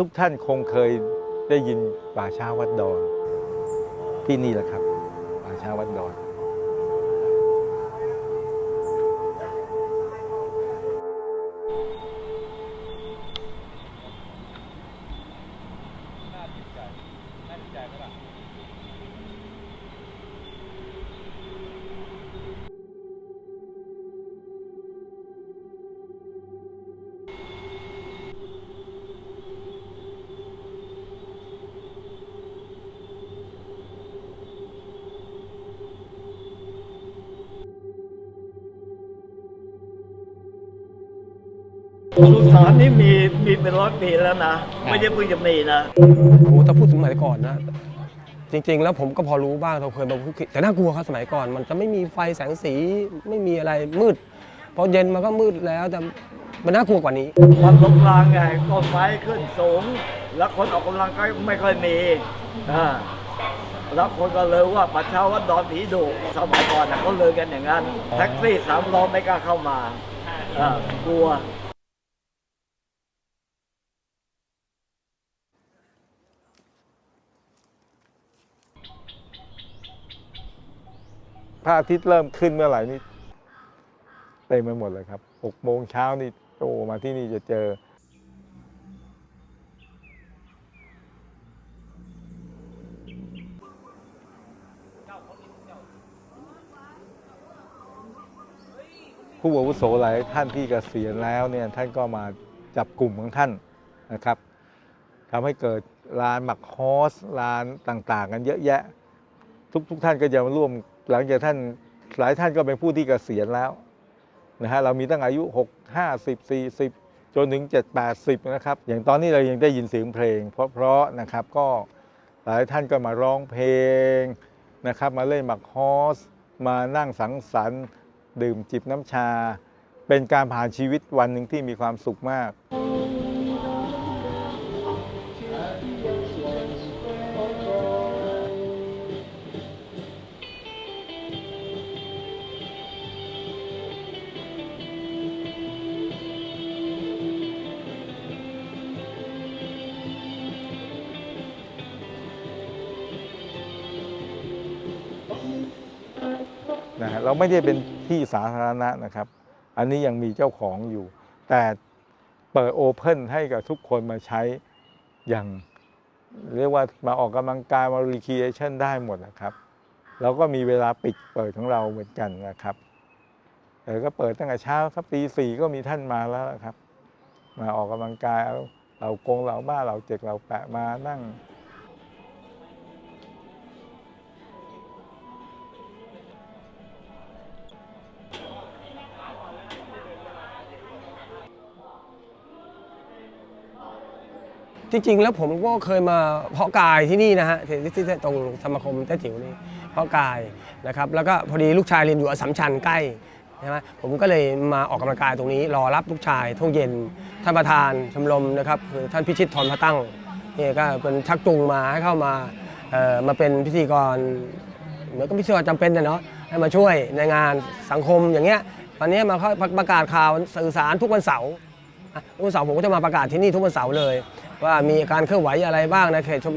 ทุกท่านคงเคยได้ยินป่าช้าวัดดอนที่นี่แหละครับป่าช้าวัดดอน สุสานนี้มีมีเป็นร้อยปีแล้วนะ ไม่ใช่เพิ่งจะมีนะโอ้โหถ้าพูดถึงสมัยก่อนนะ จริง ๆ แล้วผมก็พอรู้บ้างเราเคยมาพูดคุยแต่น่ากลัวครับสมัยก่อน มันจะไม่มีไฟแสงสีไม่มีอะไรมืดพอเย็นมันก็มืดแล้วแต่มันน่ากลัวกว่านี้วันสงกรานต์ไงต้นไม้ขึ้นสูง แล้วคนออกกำลังก็ไม่ค่อยมีอ่าแล้วคนก็เลยว่าประชาวัดดอนผีดุสมัยก่อนนะเขาเลยกันอย่างนั้น แท็กซี่สามล้อไม่กล้าเข้ามาอ่ากลัว พระอาทิตย์เริ่มขึ้นเมื่อไหร่นี่เต็มไปหมดเลยครับหกโมงเช้านี่โตมาที่นี่จะเจอ ผู้อาวุโสหลายท่านที่เกษียณแล้วเนี่ยท่านก็มาจับกลุ่มของท่านนะครับทำให้เกิดร้านหมักฮอสร้านต่าง ๆ กันเยอะแยะ ทุกทุกท่านก็จะมาร่วม หลังจากท่านหลายท่านก็เป็นผู้ที่เกษียณแล้วนะฮะเรามีตั้งอายุ 6 50 40 จนถึง 7 80 นะครับ อย่างตอนนี้เรายังได้ยินเสียงเพลง เพราะๆนะครับก็หลายท่านก็มาร้องเพลงนะครับ มาเล่นหมักฮอส มานั่งสังสรรค์ ดื่มจิบน้ำชา เป็นการผ่านชีวิตวันหนึ่งที่มีความสุขมาก เราไม่ได้เป็นที่สาธารณะนะครับ อันนี้ยังมีเจ้าของอยู่ แต่เปิดโอเพนให้กับทุกคนมาใช้อย่างเรียกว่ามาออกกำลังกายมารีค e a t ชันได้หมดนะครับ เราก็มีเวลาปิดเปิดของเราเหมือนกันนะครับแต่ก็เปิดตั้งแต่เช้าครับตีสี่ก็มีท่านมาแล้วนะครับ มาออกกำลังกายเอาเรากงเราบ้าเราเจ็กเราแปะมานั่ง จริง ๆ แล้วผมก็เคยมาเพาะกายที่นี่นะฮะที่ที่ที่ตรงสมาคมแต้จิ๋วนี่เพาะกายนะครับแล้วก็พอดีลูกชายเรียนอยู่อสัมชัญใกล้ใช่ไหมผมก็เลยมาออกกำลังกายตรงนี้ รอรับลูกชายทุ่งเย็นท่านประธานชมรมนะครับคือท่านพิชิตทรพระตั้งนี่ก็เป็นชักจูงมาให้เข้ามาเอ่อมาเป็นพิธีกรเหมือนกับพิธีกรจำเป็นนะเนาะให้มาช่วยในงานสังคมอย่างเงี้ยตอนนี้มาเข้าประกาศข่าวสื่อสารทุกวันเสาร์ วันเสาร์ผมก็จะมาประกาศที่นี่ทุกวันเสาร์เลย ว่ามีการเคลื่อนไหวอะไรบ้างในเขตชม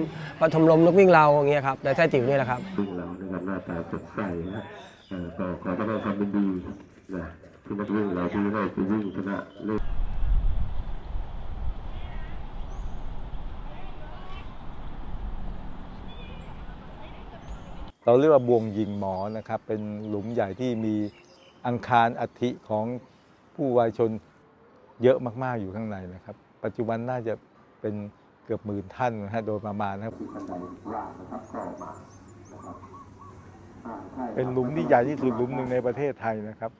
ชมรมนกวิ่งเราอย่างเงี้ยครับในแท้จิ๋วนี่แหละครับซึ่งเรานะครับหน้าตาสดใสนะเอ่อก็ขอแสดงความยินดีนะที่นักวิ่งเราที่ได้ไปวิ่งชนะเลิศเราเรียกว่าบวงยิงหมอนะครับ เป็นหลุมใหญ่ที่มีอังคารอัฐิของผู้วายชน เยอะมากๆอยู่ข้างในนะครับ ปัจจุบันน่าจะเป็นเกือบหมื่นท่านนะฮะโดยประมาณนะครับ เป็นหลุมที่ใหญ่ที่สุดหลุมหนึ่งในประเทศไทยนะครับ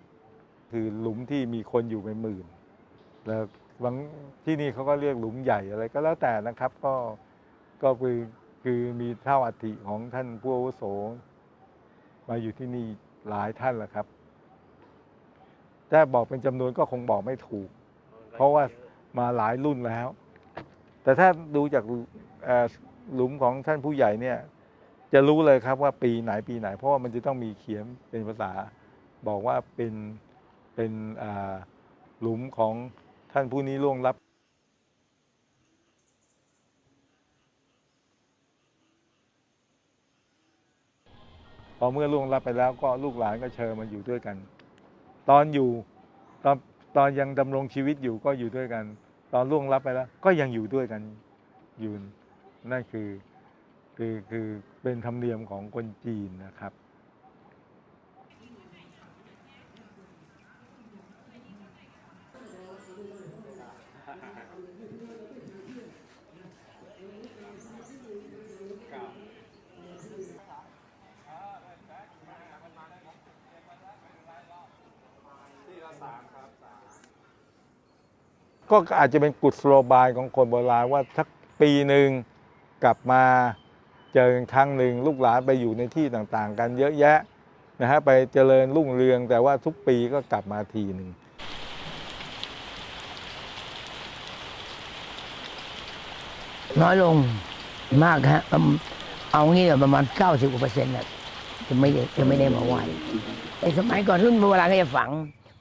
คือหลุมที่มีคนอยู่เป็นหมื่น แล้วบางที่นี่เขาก็เรียกหลุมใหญ่อะไรก็แล้วแต่นะครับ ก็ก็คือคือมีเท่าอัฐิของท่านผู้อาวุโส มาอยู่ที่นี่หลายท่านแล้วครับ แต่บอกเป็นจำนวนก็คงบอกไม่ถูก เพราะว่ามาหลายรุ่นแล้ว แต่ถ้าดูจากหลุมของท่านผู้ใหญ่เนี่ย จะรู้เลยครับว่าปีไหนปีไหน เพราะว่ามันจะต้องมีเขียนเป็นภาษา บอกว่าเป็นเป็นหลุมของท่านผู้นี้ล่วงลับพอเมื่อล่วงลับไปแล้วก็ลูกหลานก็เชิญมาอยู่ด้วยกัน ตอนอยู่ตอน ตอนยังดำรงชีวิตอยู่ก็อยู่ด้วยกัน ตอนล่วงลับไปแล้ว ก็ยังอยู่ด้วยกันอยู่นั่นคือคือคือเป็นธรรมเนียมของคนจีนนะครับ ก็อาจจะเป็นกุศโลบายของคนโบราณว่าสักปีหนึ่งกลับมาเจอครั้งหนึ่งลูกหลานไปอยู่ในที่ต่างๆ กันเยอะแยะนะฮะไปเจริญรุ่งเรือง แต่ว่าทุกปีก็กลับมาทีหนึ่งน้อยลงมากฮะเอางี้ประมาณ 90กว่าเปอร์เซ็นต์น่ะจะไม่จะไม่ได้มาไหว้ไอ้สมัยก่อนรุ่นโบราณก็จะฝัง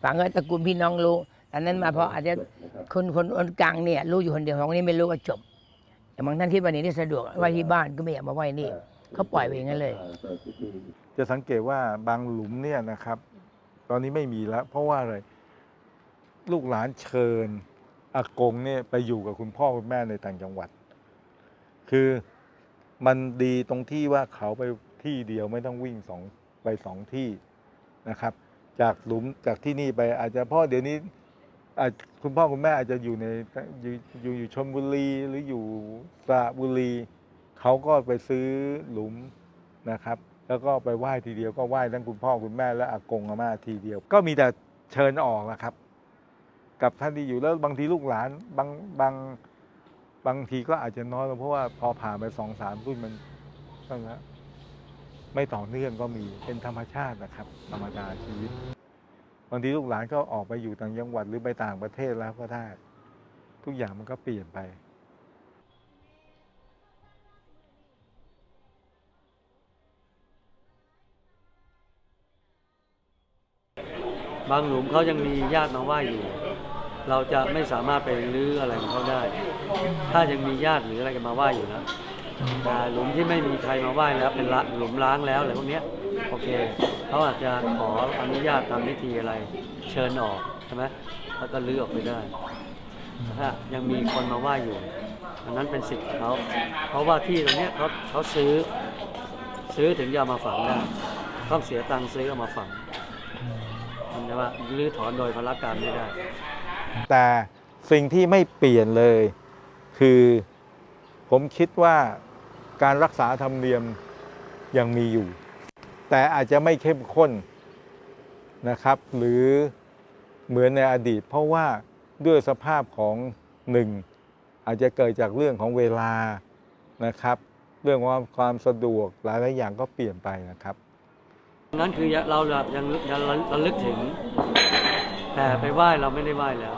ฝังก็ตระกูลพี่น้องรู้ อันนั้นมาเพราะอาจจะคนคนคนกลางเนี่ยรู้อยู่คนเดียวของนี้ไม่รู้ก็จบ แต่บางท่านคิดว่านี่นี่สะดวกไหว้ที่บ้านก็ไม่อยากมาไหว้นี่เขาปล่อยไปอย่างนั้นเลย จะสังเกตว่าบางหลุมเนี่ยนะครับ ตอนนี้ไม่มีแล้ว เพราะว่าอะไรลูกหลานเชิญอากงเนี่ยไปอยู่กับคุณพ่อคุณแม่ในต่างจังหวัด คือมันดีตรงที่ว่าเขาไปที่เดียวไม่ต้องวิ่งสองไปสองที่นะครับ จากหลุมจากที่นี่ไปอาจจะเพ่อเดี๋ยวนี้ อาจคุณพ่อคุณแม่อาจจะอยู่ในอยู่อยู่อยู่ชลบุรีหรืออยู่สระบุรีเขาก็ไปซื้อหลุมนะครับ แล้วก็ไปไหว้ทีเดียวก็ไหว้ทั้งคุณพ่อคุณแม่และอากงอาม่าทีเดียว ก็มีแต่เชิญออกนะครับ กับท่านที่อยู่แล้วบางทีลูกหลานบางบางบางทีก็อาจจะน้อยลงเพราะว่าพอผ่านไปสองสามรุ่นมันก็แล้วไม่ต่อเนื่องก็มีเป็นธรรมชาตินะครับ ธรรมดาชีวิตางทีลูกหลานก็ออกไปอยู่ต่างจังหวัดหรือไปต่างประเทศแล้วก็ได้ทุกอย่างมันก็เปลี่ยนไป บางหลุมเขายังมีญาติมาไหว้อยู่ เราจะไม่สามารถไปรื้ออะไรของเขาได้ ถ้ายังมีญาติหรืออะไรกันมาไหว้อยู่นะแต่หลุมที่ไม่มีใครมาไหว้แล้วเป็นหลุมล้างแล้วอะไรพวกนี้ โอเคเขาอาจจะขออนุญาตทำพิธีอะไร เชิญออกใช่ไหมแล้วก็รื้อออกไปได้ถ้ายังมีคนมาไหว้อยู่อันนั้นเป็นสิทธิ์ของเขาเพราะว่าที่ตรงเนี้ยเขาเขาซื้อ ซื้อถึงจะเอามาฝังได้ต้องเสียตังค์ซื้อเอามาฝังมันจะว่ารื้อถอนโดยพละการไม่ได้ แต่สิ่งที่ไม่เปลี่ยนเลยคือผมคิดว่าการรักษาธรรมเนียมยังมีอยู่ แต่อาจจะไม่เข้มข้นนะครับ หรือเหมือนในอดีต เพราะว่าด้วยสภาพของหนึ่งอาจจะเกิดจากเรื่องของเวลานะครับ เรื่องความความสะดวกหลายๆอย่างก็เปลี่ยนไปนะครับนั้นคือเรายังยังระลึกถึง แต่ไปไหว้เราไม่ได้ไหว้แล้ว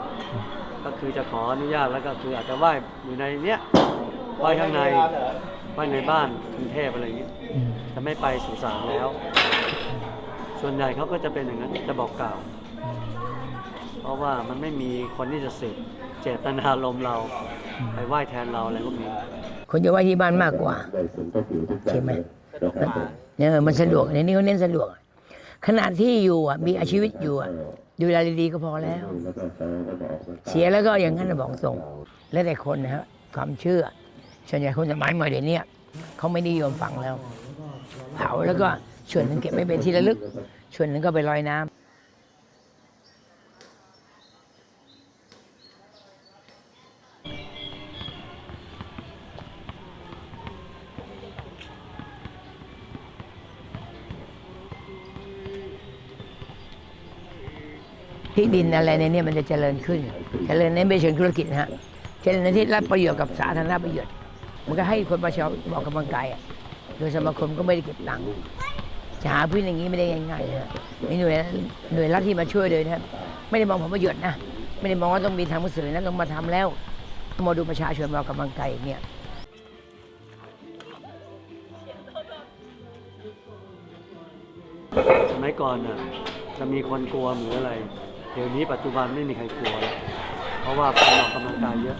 ก็คือจะขออนุญาตแล้วก็คืออาจจะไหว้อยู่ในเนี้ยไหว้ข้างใน ไหว้ในบ้านกรุงเทพอะไรอย่างนี้จะไม่ไปสุสานแล้ว ส่วนใหญ่เขาก็จะเป็นอย่างนั้นจะบอกกล่าว เพราะว่ามันไม่มีคนที่จะสืบเจตนารมณ์เราไปไหว้แทนเราอะไรพวกนี้ คนจะไหว้ที่บ้านมากกว่า ใช่ไหมเนี่ยมันสะดวกในนี้เขาเน้นสะดวก ขนาดที่อยู่อะมีอาชีวิตอยู่อะดูแลดีๆก็พอแล้ว เสียแล้วก็อย่างนั้นน่ะบอกตรง แล้วแต่คนนะฮะความเชื่อ ส่วนใหญ่คนสมัยใหม่เดี๋ยวนี้เขาไม่นิยมฝังแล้ว เผาแล้วก็ส่วนหนึ่งเก็บไว้เป็นที่ระลึก ส่วนหนึ่งก็ไปลอยน้ำที่ดินอะไรในเนี้มันจะเจริญขึ้น เจริญในไม่เชิงธุรกิจนะฮะ เจริญในที่รับประโยชน์กับสาธารณประโยชน์ มันก็ให้คนประชาชนออกกำลังกายอะโดยสมาคมก็ไม่ได้เก็บตังค์จะหาพื้นอย่างนี้ไม่ได้ง่ายๆนะมีหน่วยหน่วยรัฐที่มาช่วยเลยนะครับไม่ได้มองผลประโยชน์นะไม่ได้มองว่าต้องมีทางมือสื่อนะต้องมาทำแล้วมาดูประชาชนมาออกกำลังกายอย่างเงี้ยสมัยก่อนน่ะจะมีคนกลัวหรืออะไร เดี๋ยวนี้ปัจจุบันไม่มีใครกลัวแล้วเพราะว่าคนออกกำลังกายเยอะ